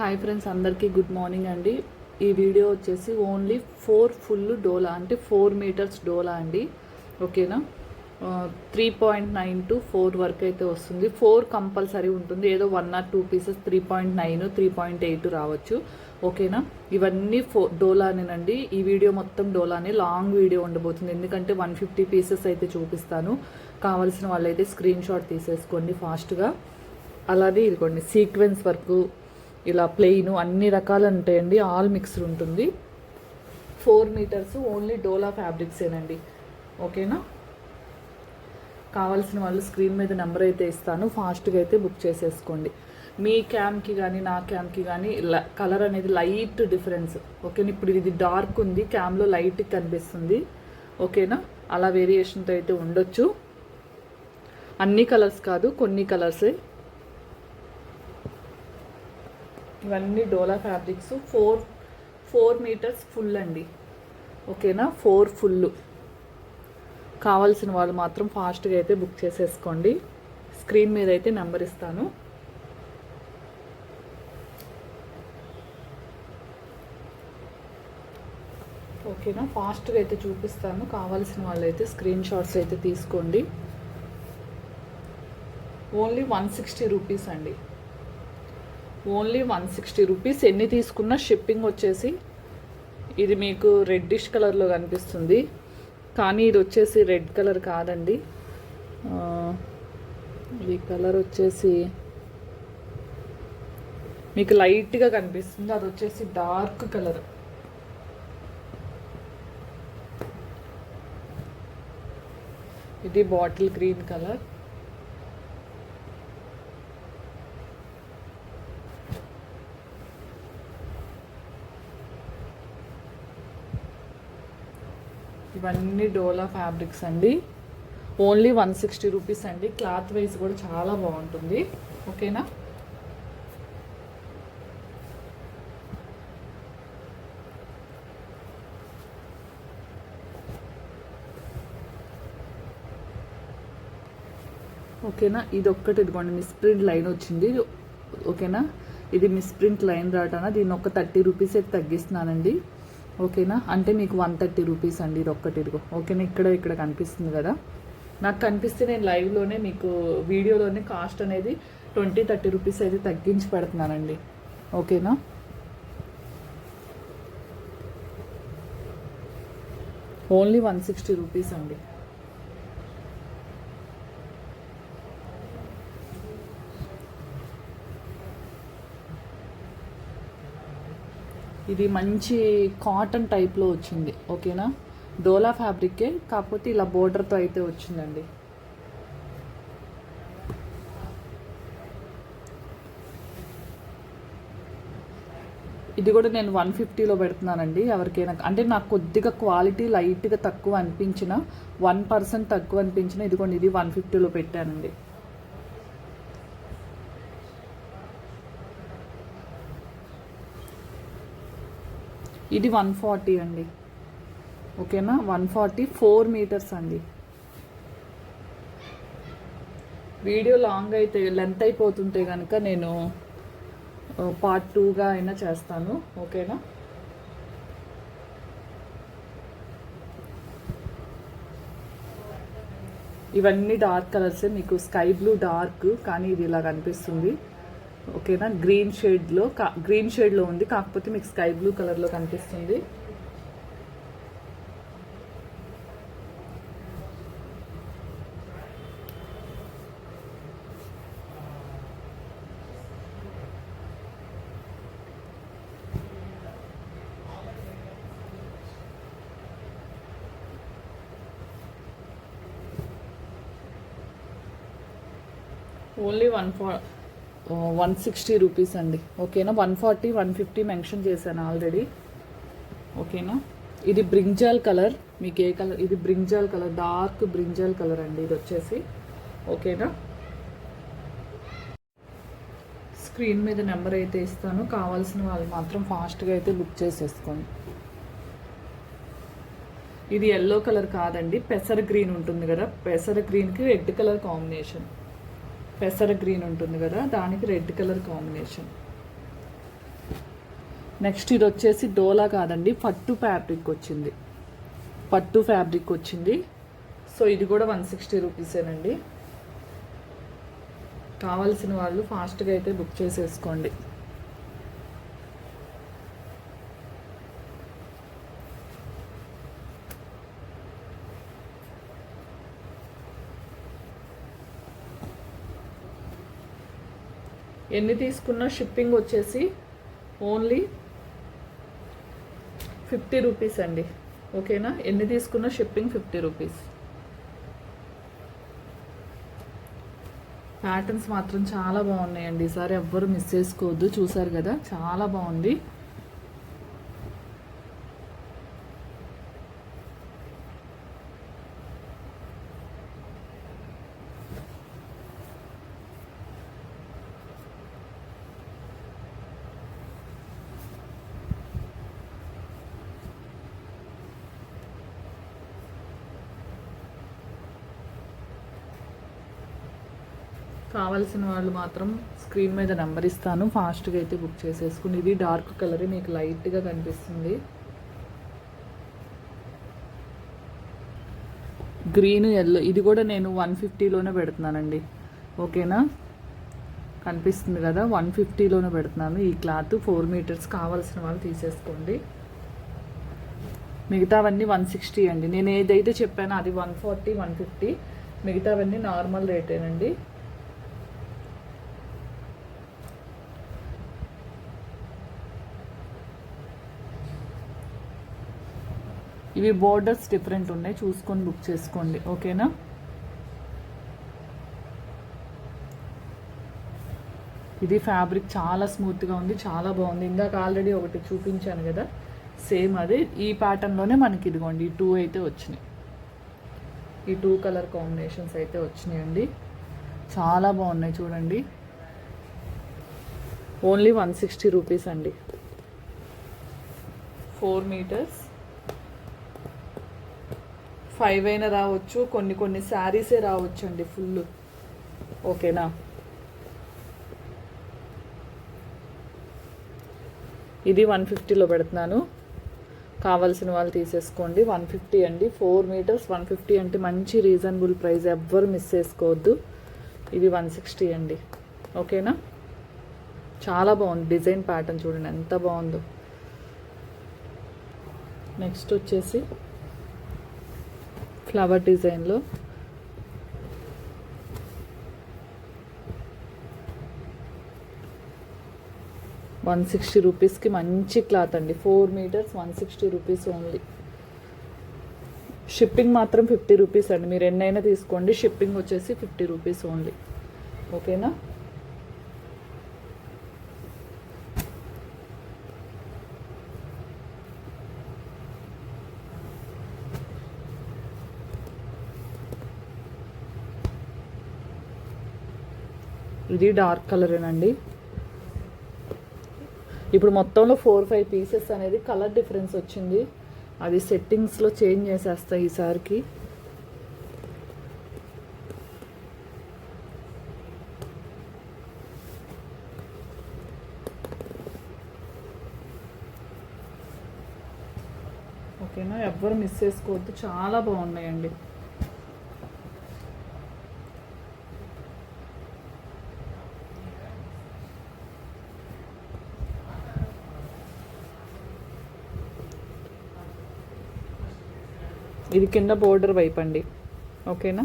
Hi friends అందరికీ good morning అండి. ఈ వీడియో వచ్చేసి ఓన్లీ ఫోర్ ఫుల్ డోలా అంటే ఫోర్ మీటర్స్ డోలా అండి. ఓకేనా three point nine to four వరకు అయితే వస్తుంది. ఫోర్ కంపల్సరీ ఉంటుంది. ఏదో one or two pieces three point nine three point eight రావచ్చు. ఓకేనా ఇవన్నీ ఫో డోలానేనండి. ఈ వీడియో మొత్తం డోలానే. లాంగ్ వీడియో ఉండబోతుంది. ఎందుకంటే వన్ ఫిఫ్టీ పీసెస్ అయితే చూపిస్తాను. కావాల్సిన వాళ్ళైతే స్క్రీన్ షాట్ తీసేసుకోండి ఫాస్ట్గా అలాగే ఇదిగోండి సీక్వెన్స్ వరకు ఇలా ప్లెయిన్ అన్ని రకాలు ఉంటాయండి ఆల్ మిక్స్డ్ ఉంటుంది ఫోర్ మీటర్స్ ఓన్లీ డోలా ఫ్యాబ్రిక్సేనండి ఓకేనా కావాల్సిన వాళ్ళు స్క్రీన్ మీద నెంబర్ అయితే ఇస్తాను. ఫాస్ట్గా అయితే బుక్ చేసేసుకోండి. మీ క్యామ్కి కానీ నా క్యామ్కి కానీ కలర్ అనేది లైట్ డిఫరెన్స్ ఓకేనా ఇప్పుడు ఇది డార్క్ ఉంది. క్యామ్లో లైట్ కనిపిస్తుంది. ఓకేనా అలా వేరియేషన్తో అయితే ఉండొచ్చు. అన్ని కలర్స్ కాదు కొన్ని కలర్సే ఇవన్నీ dola fabrics. Four four metres full అండి. ఓకేనా? Four full. కావాల్సిన వాళ్ళు మాత్రం ఫాస్ట్గా అయితే బుక్ చేసేసుకోండి. స్క్రీన్ మీద అయితే నెంబర్ ఇస్తాను. ఓకేనా? ఫాస్ట్గా అయితే చూపిస్తాను. కావాల్సిన వాళ్ళు అయితే స్క్రీన్ షాట్స్ అయితే తీసుకోండి. ఓన్లీ వన్ సిక్స్టీ రూపీస్ అండి. Only one sixty rupees. ఎన్ని తీసుకున్నా షిప్పింగ్ వచ్చేసి ఇది మీకు రెడ్డిష్ కలర్లో కనిపిస్తుంది. కానీ ఇది వచ్చేసి రెడ్ కలర్ కాదండి. ఈ కలర్ వచ్చేసి మీకు లైట్గా కనిపిస్తుంది. అది వచ్చేసి డార్క్ కలర్ ఇది బాటిల్ గ్రీన్ కలర్ ఇవన్నీ డోలా ఫ్యాబ్రిక్స్ అండి. ఓన్లీ వన్ సిక్స్టీ రూపీస్ అండి. క్లాత్ వైజ్ కూడా చాలా బాగుంటుంది. ఓకేనా? ఓకేనా? ఇది ఒక్కటి ఇదిగోండి. మిస్ ప్రింట్ లైన్ వచ్చింది. ఓకేనా? ఇది మిస్ ప్రింట్ లైన్ రావటాన దీన్ని ఒక థర్టీ రూపీస్ అయితే తగ్గిస్తున్నానండి. ఓకేనా? అంటే మీకు వన్ థర్టీ రూపీస్ అండి ఇది ఒక్కటి ఇదిగో. ఓకేనా? ఇక్కడ ఇక్కడ కనిపిస్తుంది కదా? నాకు కనిపిస్తే నేను లైవ్లోనే మీకు వీడియోలోనే కాస్ట్ అనేది ట్వంటీ థర్టీ రూపీస్ అయితే తగ్గించి పెడుతున్నానండి. ఓకేనా? ఓన్లీ వన్ సిక్స్టీ రూపీస్ అండి. ఇది మంచి కాటన్ టైప్లో వచ్చింది ఓకేనా? డోలా ఫ్యాబ్రికే కాకపోతే ఇలా బోర్డర్తో అయితే వచ్చిందండి. ఇది కూడా నేను వన్ ఫిఫ్టీలో పెడుతున్నానండి ఎవరికైనా. అంటే నాకు కొద్దిగా క్వాలిటీ లైట్గా తక్కువ అనిపించిన వన్ పర్సెంట్ తక్కువ అనిపించిన ఇదిగోండి ఇది వన్ ఫిఫ్టీలో పెట్టానండి. ఇది వన్ ఫార్టీ అండి. ఓకేనా? వన్ ఫార్టీ ఫోర్ మీటర్స్ అండి. వీడియో లాంగ్ అయితే లెంత్ అయిపోతుంటే కనుక నేను పార్ట్ టూగా అయినా చేస్తాను. ఓకేనా? ఇవన్నీ డార్క్ కలర్స్ మీకు స్కై బ్లూ డార్క్ కానీ ఇది ఇలా కనిపిస్తుంది. ఓకేనా? గ్రీన్ షేడ్లో కా గ్రీన్ షేడ్లో ఉంది కాకపోతే మీకు స్కై బ్లూ కలర్లో కనిపిస్తుంది. Only one four one sixty rupees అండి. ఓకేనా? One forty one fifty mention చేశాను ఆల్రెడీ ఓకేనా? ఇది బ్రింజాల్ కలర్ మీకు ఏ కలర్ ఇది brinjal colour dark brinjal colour అండి ఇది వచ్చేసి. ఓకేనా? స్క్రీన్ మీద నెంబర్ అయితే ఇస్తాను. కావాల్సిన వాళ్ళు మాత్రం ఫాస్ట్గా అయితే బుక్ చేసేసుకోండి. ఇది ఎల్లో కలర్ కాదండి. పెసర గ్రీన్ ఉంటుంది కదా? పెసర గ్రీన్కి రెడ్ కలర్ కాంబినేషన్ పెసర గ్రీన్ ఉంటుంది కదా దానికి రెడ్ కలర్ కాంబినేషన్. నెక్స్ట్ ఇది వచ్చేసి డోలా కాదండి పట్టు ఫ్యాబ్రిక్ వచ్చింది. పట్టు ఫ్యాబ్రిక్ వచ్చింది. సో ఇది కూడా వన్ సిక్స్టీ రూపీసేనండి. కావాల్సిన వాళ్ళు ఫాస్ట్గా అయితే బుక్ చేసేసుకోండి. ఎన్ని తీసుకున్నా షిప్పింగ్ వచ్చేసి ఓన్లీ ఫిఫ్టీ రూపీస్ అండి. ఓకేనా? ఎన్ని తీసుకున్నా షిప్పింగ్ ఫిఫ్టీ రూపీస్. ప్యాటర్న్స్ మాత్రం చాలా బాగున్నాయండి. ఈసారి ఎవ్వరు మిస్ చేసుకోవద్దు. చూసారు కదా? చాలా బాగుంది. కావాల్సిన వాళ్ళు మాత్రం స్క్రీన్ మీద నెంబర్ ఇస్తాను. ఫాస్ట్గా అయితే బుక్ చేసేసుకుని ఇది డార్క్ కలర్ మీకు లైట్గా కనిపిస్తుంది. గ్రీన్ ఎల్లో ఇది కూడా నేను వన్ ఫిఫ్టీలోనే పెడుతున్నానండి. ఓకేనా? కనిపిస్తుంది కదా? వన్ ఫిఫ్టీలోనే పెడుతున్నాను. ఈ క్లాత్ ఫోర్ మీటర్స్ కావాల్సిన వాళ్ళు తీసేసుకోండి. మిగతావన్నీ వన్ సిక్స్టీ అండి. నేను ఏదైతే చెప్పానో అది వన్ ఫార్టీ వన్ ఫిఫ్టీ. మిగతావన్నీ నార్మల్ రేటేనండి. ఇవి బోర్డర్స్ డిఫరెంట్ ఉన్నాయి. చూసుకొని బుక్ చేసుకోండి. ఓకేనా? ఇది ఫ్యాబ్రిక్ చాలా స్మూత్గా ఉంది. చాలా బాగుంది. ఇందాక ఆల్రెడీ ఒకటి చూపించాను కదా. సేమ్ అదే. ఈ ప్యాటర్న్లోనే మనకి ఇదిగోండి ఈ టూ అయితే వచ్చినాయి. ఈ టూ కలర్ కాంబినేషన్స్ అయితే వచ్చినాయండి. చాలా బాగున్నాయి చూడండి. ఓన్లీ వన్ సిక్స్టీ రూపీస్ అండి. ఫోర్ మీటర్స్ ఫైవ్ అయినా రావచ్చు కొన్ని కొన్ని శారీసే రావచ్చు అండి ఫుల్ ఓకేనా ఇది వన్ ఫిఫ్టీలో పెడుతున్నాను. కావాల్సిన వాళ్ళు తీసేసుకోండి. వన్ ఫిఫ్టీ అండి. ఫోర్ మీటర్స్ వన్ ఫిఫ్టీ అంటే మంచి రీజనబుల్ ప్రైస్ ఎవ్వరు మిస్ చేసుకోవద్దు. ఇది వన్ సిక్స్టీ అండి. ఓకేనా చాలా బాగుంది. డిజైన్ ప్యాటర్న్ చూడండి ఎంత బాగుందో. నెక్స్ట్ వచ్చేసి ఫ్లవర్ డిజైన్లో వన్ సిక్స్టీ రూపీస్కి మంచి క్లాత్ అండి. Four metres one sixty rupees only shipping మాత్రం ఫిఫ్టీ రూపీస్ అండి. మీరు ఎన్నైనా తీసుకోండి. షిప్పింగ్ వచ్చేసి ఫిఫ్టీ రూపీస్ ఓన్లీ ఓకేనా ఇది డార్క్ కలరేనండి. ఇప్పుడు మొత్తంలో ఫోర్ ఫైవ్ పీసెస్ అనేది కలర్ డిఫరెన్స్ వచ్చింది. అది సెట్టింగ్స్లో చేంజ్ చేసేస్తాయి ఈసారికి ఓకేనా? ఎవ్వరు మిస్ చేసుకోవద్దు. చాలా బాగున్నాయండి. ఇది కింద బోర్డర్ వైపు అండి. ఓకేనా?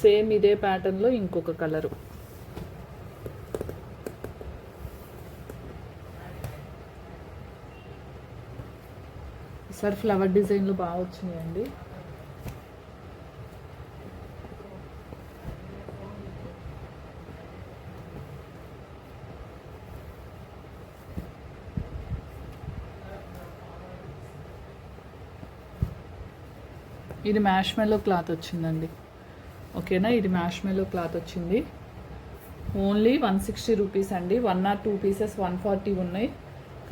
సేమ్ ఇదే ప్యాటర్న్లో ఇంకొక కలరు సార్ ఫ్లవర్ డిజైన్లు బాగా వచ్చినాయండి. ఇది మ్యాష్మెలో క్లాత్ వచ్చిందండి. ఓకేనా? ఇది మ్యాష్మెలో క్లాత్ వచ్చింది. ఓన్లీ వన్ సిక్స్టీ రూపీస్ అండి. One or two pieces one forty ఉన్నాయి.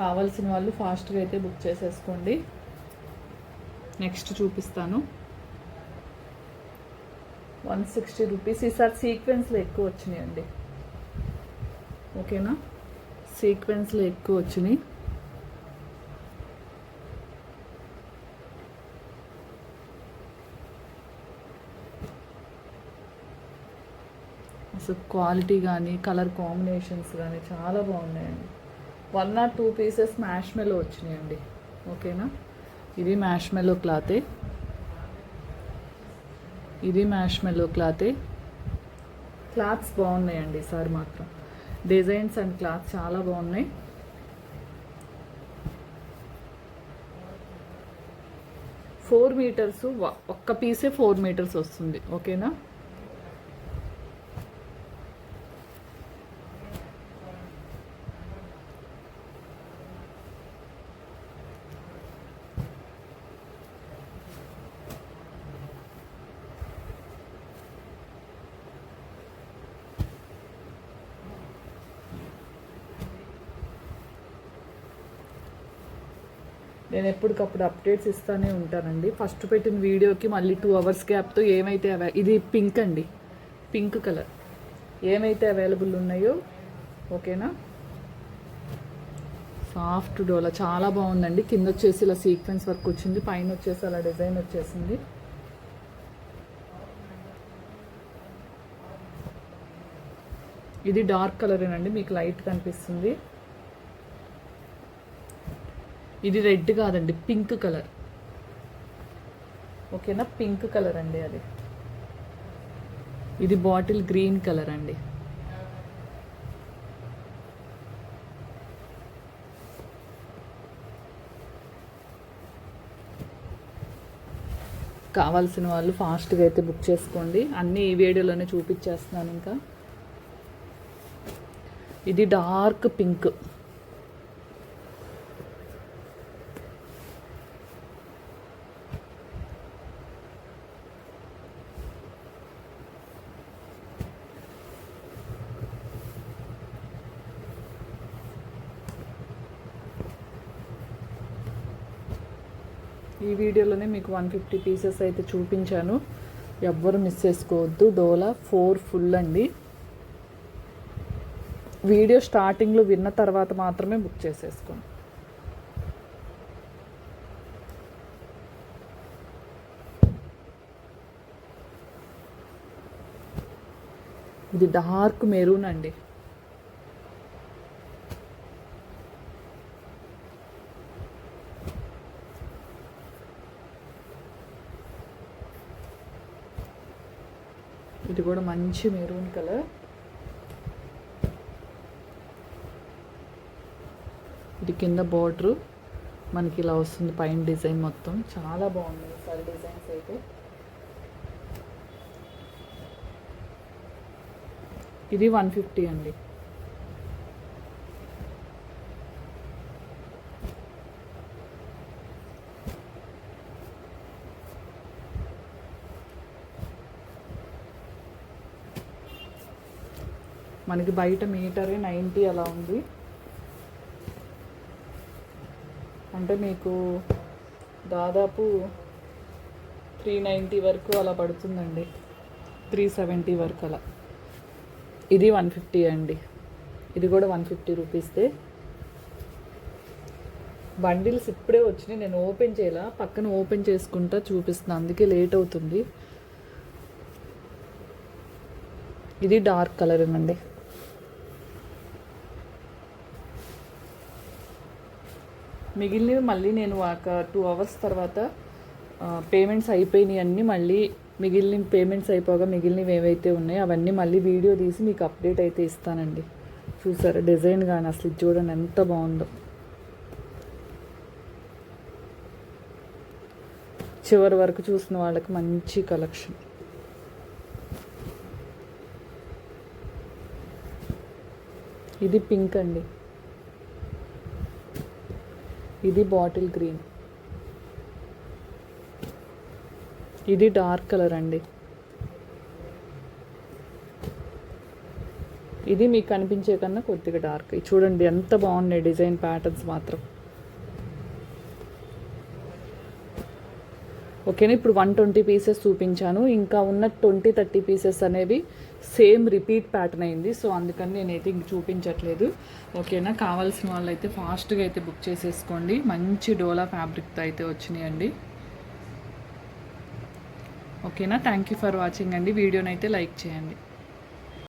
కావాల్సిన వాళ్ళు ఫాస్ట్గా అయితే బుక్ చేసేసుకోండి. నెక్స్ట్ చూపిస్తాను. వన్ సిక్స్టీ రూపీస్ ఈసారి సీక్వెన్స్లో ఎక్కువ వచ్చినాయండి. ఓకేనా? సీక్వెన్స్లో ఎక్కువ వచ్చినాయి అసలు క్వాలిటీ కానీ కలర్ కాంబినేషన్స్ కానీ చాలా బాగున్నాయండి. One or two pieces marshmallow వచ్చినాయండి. ఓకేనా? ఇది మ్యాష్ మెలో క్లాతే. ఇది మ్యాష్ మెలో క్లాతే. క్లాత్స్ బాగున్నాయండి ఈసారి మాత్రం. డిజైన్స్ అండ్ క్లాత్ చాలా బాగున్నాయి. ఫోర్ మీటర్స్ ఒక్క పీసే ఫోర్ మీటర్స్ వస్తుంది. ఓకేనా? నేను ఎప్పటికప్పుడు అప్డేట్స్ ఇస్తూనే ఉంటానండి. ఫస్ట్ పెట్టిన వీడియోకి మళ్ళీ టూ అవర్స్ గ్యాప్తో ఏమైతే అవై ఇది పింక్ అండి. పింక్ కలర్ ఏమైతే అవైలబుల్ ఉన్నాయో ఓకేనా? సాఫ్ట్ డోలా చాలా బాగుందండి. కింద వచ్చేసి ఇలా సీక్వెన్స్ వర్క్ వచ్చింది. పైన వచ్చేసి అలా డిజైన్ వచ్చేసింది. ఇది డార్క్ కలరేనండి మీకు లైట్ కనిపిస్తుంది. ఇది రెడ్ కాదండి పింక్ కలర్. ఓకేనా? పింక్ కలర్ అండి అది. ఇది బాటిల్ గ్రీన్ కలర్ అండి. కావాల్సిన వాళ్ళు ఫాస్ట్గా అయితే బుక్ చేసుకోండి. అన్నీ ఈ వీడియోలోనే చూపించేస్తున్నాను ఇంకా. ఇది డార్క్ పింక్ ఈ వీడియోలోనే మీకు వన్ ఫిఫ్టీ పీసెస్ అయితే చూపించాను. ఎవ్వరు మిస్ చేసుకోవద్దు. డోలా ఫోర్ ఫుల్ అండి. వీడియో స్టార్టింగ్లో విన్న తర్వాత మాత్రమే బుక్ చేసేసుకోండి. ఇది డార్క్ మెరూన్ అండి. ఇది కూడా మంచి మెరూన్ కలర్. ఇది కింద బార్డర్. మనకి ఇలా వస్తుంది పైన డిజైన్ మొత్తం. చాలా బాగుంది ఈసారి డిజైన్స్ అయితే. ఇది వన్ ఫిఫ్టీ అండి. మనకి బయట మీటరే నైంటీ అలా ఉంది. అంటే మీకు దాదాపు త్రీ నైంటీ వరకు అలా పడుతుందండి. త్రీ సెవెంటీ వరకు అలా. ఇది వన్ ఫిఫ్టీ అండి. ఇది కూడా వన్ ఫిఫ్టీ రూపీస్దే. బండిల్స్ ఇప్పుడే వచ్చినాయి. నేను ఓపెన్ చేయాల? పక్కన ఓపెన్ చేసుకుంటా చూపిస్తున్నా. అందుకే లేట్ అవుతుంది. ఇది డార్క్ కలర్ అండి. మిగిలినవి మళ్ళీ నేను ఒక టూ అవర్స్ తర్వాత పేమెంట్స్ అయిపోయినాయి అన్నీ మళ్ళీ మిగిలిన పేమెంట్స్ అయిపోగా మిగిలినవి ఏవైతే ఉన్నాయో అవన్నీ మళ్ళీ వీడియో తీసి మీకు అప్డేట్ అయితే ఇస్తానండి. చూసారా డిజైన్ కానీ అసలు చూడండి ఎంత బాగుందో. చివరి వరకు చూసిన వాళ్ళకి మంచి కలెక్షన్ ఇది పింక్ అండి. ఇది బాటిల్ గ్రీన్. ఇది డార్క్ కలర్ అండి. ఇది మీకు కనిపించే కన్నా కొద్దిగా డార్క్. చూడండి ఎంత బాగున్నాయి డిజైన్ ప్యాటర్న్స్ మాత్రం. ఓకేనా? ఇప్పుడు వన్ ట్వంటీ పీసెస్ చూపించాను. ఇంకా ఉన్న ట్వంటీ థర్టీ పీసెస్ అనేవి సేమ్ రిపీట్ ప్యాటర్న్ అయింది. సో అందుకని నేనైతే ఇంక చూపించట్లేదు. ఓకేనా? కావాల్సిన వాళ్ళు అయితే ఫాస్ట్గా అయితే బుక్ చేసేసుకోండి. మంచి డోలా ఫ్యాబ్రిక్తో అయితే వచ్చినాయండి. ఓకేనా? థ్యాంక్ యూ ఫర్ వాచింగ్ అండి. వీడియోని అయితే లైక్ చేయండి.